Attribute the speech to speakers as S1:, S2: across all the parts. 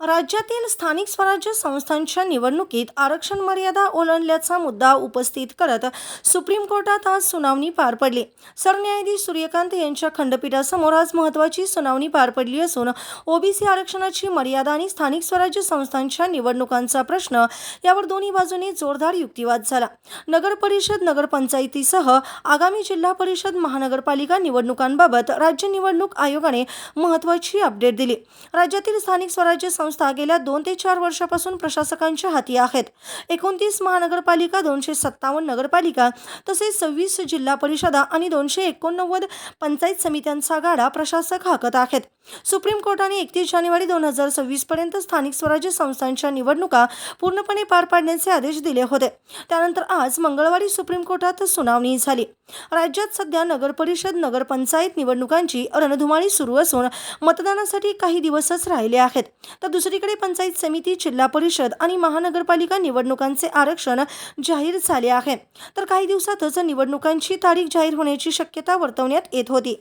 S1: राज्यातील स्थानिक स्वराज्य संस्थांच्या निवडणुकीत आरक्षण मर्यादा ओलांडल्याचा मुद्दा उपस्थित करत सुप्रीम कोर्टात आज सुनावणी पार पडली. सरन्यायाधीश सूर्यकांत यांच्या खंडपीठासमोर आज महत्वाची सुनावणी पार पडली असून ओबीसी आरक्षणाची मर्यादा आणि स्थानिक स्वराज्य संस्थांच्या निवडणुकांचा प्रश्न यावर दोन्ही बाजूंनी जोरदार युक्तिवाद झाला. नगर परिषद नगरपंचायतीसह आगामी जिल्हा परिषद महानगरपालिका निवडणुकांबाबत राज्य निवडणूक आयोगाने महत्वाची अपडेट दिली. राज्यातील स्थानिक स्वराज्य संस्था गेल्या दोन ते चार वर्षापासून प्रशासकांच्या हाती आहेत. एकोणतीस महानगरपालिका दोनशे सत्तावन्न नगरपालिका तसेच सव्वीस जिल्हा परिषदा आणि दोनशे एकोणनव्वद पंचायत समित्यांचा गाडा प्रशासक हाकत आहेत. सुप्रीम कोर्टाने एकतीस जानेवारी दोन हजार सव्वीस पर्यंत स्थानिक स्वराज्य संस्थांच्या निवडणुका पूर्णपणे पार पाडण्याचे आदेश दिले होते. त्यानंतर आज मंगळवारी सुप्रीम कोर्टात सुनावणी झाली. राज्यात सध्या नगरपरिषद नगरपंचायत निवडणुकांची रणधुमाळी सुरू असून मतदानासाठी काही दिवसच राहिले आहेत. तर दुसरीकडे पंचायत समिती जिल्हा परिषद आणि महानगरपालिका निवडणुकांचे आरक्षण जाहीर झाले आहे. तर काही दिवसातच निवडणुकांची तारीख जाहीर होण्याची शक्यता वर्तवण्यात येत होती.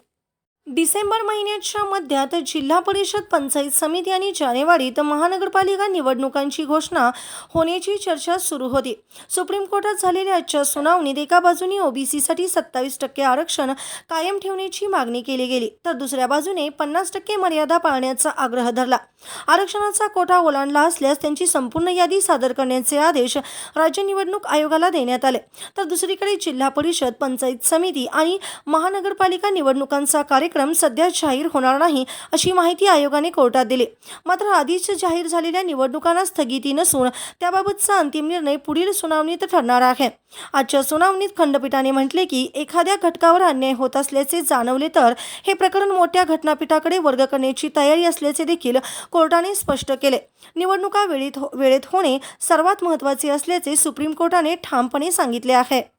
S1: डिसेंबर महिन्याच्या मध्यात जिल्हा परिषद पंचायत समिती आणि जानेवारीत महानगरपालिका निवडणुकांची घोषणा होण्याची चर्चा सुरू होती. सुप्रीम कोर्टात झालेल्या आजच्या सुनावणीत एका बाजूने ओबीसीसाठी सत्तावीस टक्के आरक्षण कायम ठेवण्याची मागणी केली गेली तर दुसऱ्या बाजूने पन्नास टक्के मर्यादा पाळण्याचा आग्रह धरला. आरक्षणाचा कोटा ओलांडला असल्यास त्यांची संपूर्ण यादी सादर करण्याचे आदेश राज्य निवडणूक आयोगाला देण्यात आले. तर दुसरीकडे जिल्हा परिषद पंचायत समिती आणि महानगरपालिका निवडणुकांचा कार्यक्रम सध्या जाहीर होणार नाही अशी माहिती आयोगाने कोर्टात दिली. मात्र आधीच जाहीर झालेल्या निवडणुकांना स्थगिती नसून त्याबाबतचा अंतिम निर्णय पुढील सुनावणीत ठरणार आहे. आजच्या सुनावणीत खंडपीठाने म्हटले की एखाद्या घटकावर अन्याय होत असल्याचे जाणवले तर हे प्रकरण मोठ्या घटनापीठाकडे वर्ग करण्याची तयारी असल्याचे देखील कोर्टाने स्पष्ट केले. निवडणुका वेळेत हो- वेळेत होणे सर्वात महत्त्वाचे असल्याचे सुप्रीम कोर्टाने ठामपणे सांगितले आहे.